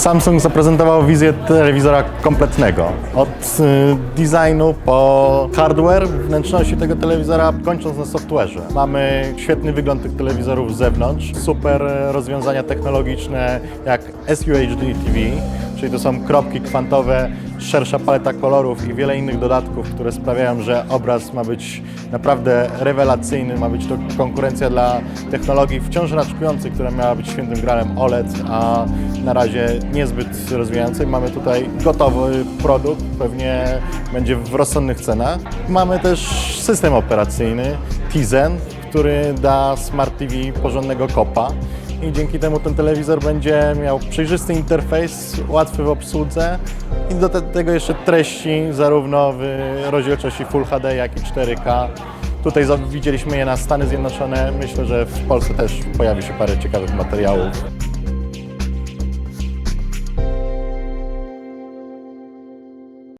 Samsung zaprezentował wizję telewizora kompletnego. Od y, designu po hardware, wnętrzności tego telewizora, kończąc na software'ze. Mamy świetny wygląd tych telewizorów z zewnątrz, super e, rozwiązania technologiczne jak SUHD TV, czyli to są kropki kwantowe, szersza paleta kolorów i wiele innych dodatków, które sprawiają, że obraz ma być naprawdę rewelacyjny, ma być to konkurencja dla technologii wciąż raczkujących, która miała być świętym gralem OLED, a na razie niezbyt rozwijającej. Mamy tutaj gotowy produkt, pewnie będzie w rozsądnych cenach. Mamy też system operacyjny Tizen, który da Smart TV porządnego kopa i dzięki temu ten telewizor będzie miał przejrzysty interfejs, łatwy w obsłudze i do te, tego jeszcze treści zarówno w rozdzielczości Full HD, jak i 4K. Tutaj widzieliśmy je na Stany Zjednoczone, myślę, że w Polsce też pojawi się parę ciekawych materiałów.